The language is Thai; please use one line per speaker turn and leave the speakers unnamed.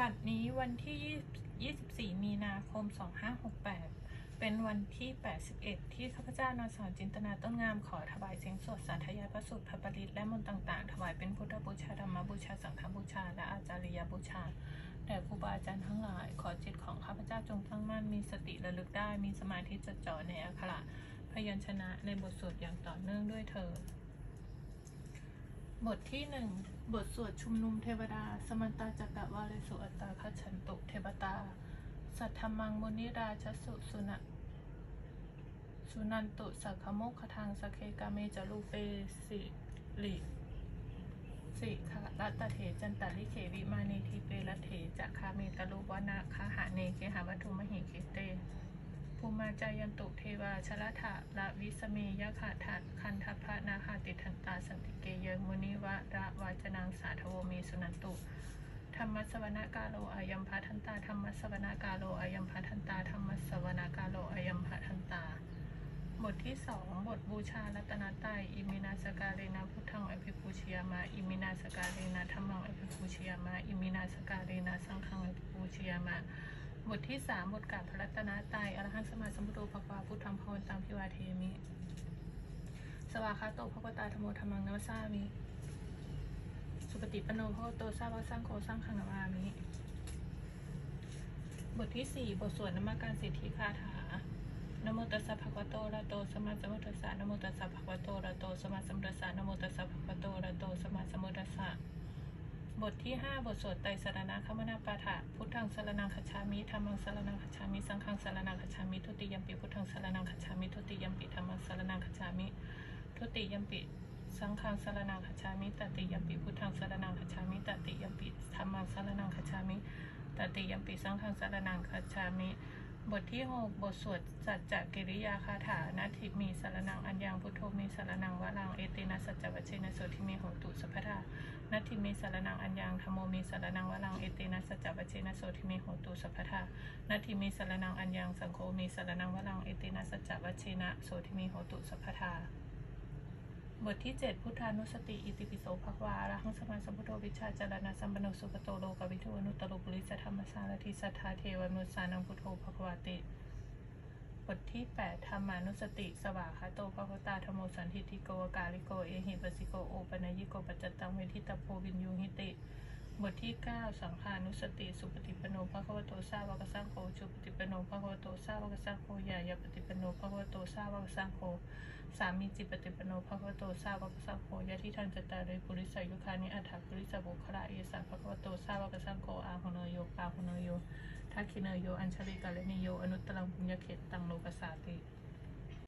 บัดนี้วันที่ 24 มีนาคม 2568 เป็นวันที่ 81 ที่ข้าพเจ้านางสาวจินตนาต้นงามขอถวายเสียงสวดสาธยายพระสูตรพระปริตและมนต์ต่างๆ ถวายเป็นพุทธบูชาธรรมบูชา สังฆบูชา และอาจาริยบูชาแด่ครูบาอาจารย์ทั้งหลาย ขอจิตของข้าพเจ้าจงตั้งมั่นมีสติระลึกได้ มีสมาธิจดจ่อในอักขระพยัญชนะในบทสวดอย่างต่อเนื่องด้วยเธอ บทที่หนึ่งบทสวดชุมนุมเทวดา สมันตาจักรวาเลสุอัตตาคัจฉันตุเทวตา สัทธมังมุนิราชสุสุนะสุนันตุสักขโมคทางสเคกาเมจารูเปสิลิสิขะรัตเถจันตลิเขวิมาเนทีเปรัตเถจะคาเมตาลุวนาคาหาเนเคหาวัตุมหิเคเต ภูมาจายันตุเทวาชลถะละวิสเมยะขาถะคันทพพะนาคาติทันตาสันติเกเยมุนิวะระวาจนังสาทโวเมสุนันตุธรรมสวนากาโลอายัมพะทันตาธรรมสวนากาโลอายัมพะทันตาธรรมสวนากาโลอายัมพะทันตา บทที่สองบทบูชารัตนตรัยอิมินาสการเรนะพุทธังอภิปูชยามาอิมินาสการเรนะธรรมังอภิปูชยามาอิมินาสการเรนะสังฆังอภิปูชยามา บทที่สามบทกาบพระรัตนตรัยอรหันต์สมาสมพุทโธภควาพุทธังภวันตังพิวาเทมิ สวากาโตภควตาธโมธรรมังนัสสามิ สุปฏิปันโนภควโตสาวกสังโฆสังฆังนามามิ บทที่สี่บทสวดนมัการสิทธิคาถานโมตัสสะภะคะวะโตระโตสมมาสัมพุทธัสสะนโมตัสสะภะคะวะโตระโตสมมาสัมพุทธัสสะนโมตัสสะภะคะวะโต บทที่ห้าบทสวดไตรสรณะคมนาปาฐะพุทธังสรนังคัจฉามิธรรมังสรนังคัจฉามิ สังฆังสรนังคัจฉามิทุติยมปิพุทธังสรนังคัจฉามิทุติยมปิธรรมังสรนังคัจฉามิทุติยมปิสังฆังสรนังคัจฉามิตติยมปิพุทธังสรนังคัจฉามิตติยมปิธรรมังสรนังคัจฉามิตติยมปิสังฆังสรนังคัจฉามิบทที่หกบทสวดสัจจกิริยาคาถานาทิมีสารนังอัญญังพุทโธมีสารนังวะลังเอเตนะสัจจวัชเชนะโสทิมโหตุสัพพทานาทิมีสารนังอัญญังธรรมโมมีสารนังวะลังเอเตนะสัจจวัชเชนะโสทิเมโหตุสัพพทานาทิมีสารนังอัญญังสังโฆมีสารนังวะลังเอเตนะสัจจวัชเชนะโสทิเมโหตุสัพพทาบทที่ 7 พุทธานุสติ อิติปิโสภควาระหังสมาสัมพุทโธวิชาจารณะสัมปโนสุปโตโลกวิทูอนุตตรุปุริสธรรมสารทิสัทธาเทวมนุสสานังพุทโธภควาติ บทที่ 8 ธรรมานุสติ สวากขาโตภคตาธรรมโมสันทิติโกวกาลิโก เอหิปัสสิโก โอปนยิโกปัจจตังเวทิตาโพวินยูหิติ บทที่ 9 สังขานุสติ สุปฏิปโนภควโตสาวกสังโฆชุปฏิปโนภควโตสาวกสังโฆยายาปฏิปโนภควโตสาวกสังโฆสามีจิปฏิปโนภควโตสาวกสังโฆยะทิทันจตาริปุริสายุคานิอัฏฐปุริสบุคละเอสาภควโตสาวกสังโฆอาหุโนโยปาหุโนโย ทักคินเนโย อัญชลิกาเลนิโย อนุตตรังปุญญเขตตังโลกสาติ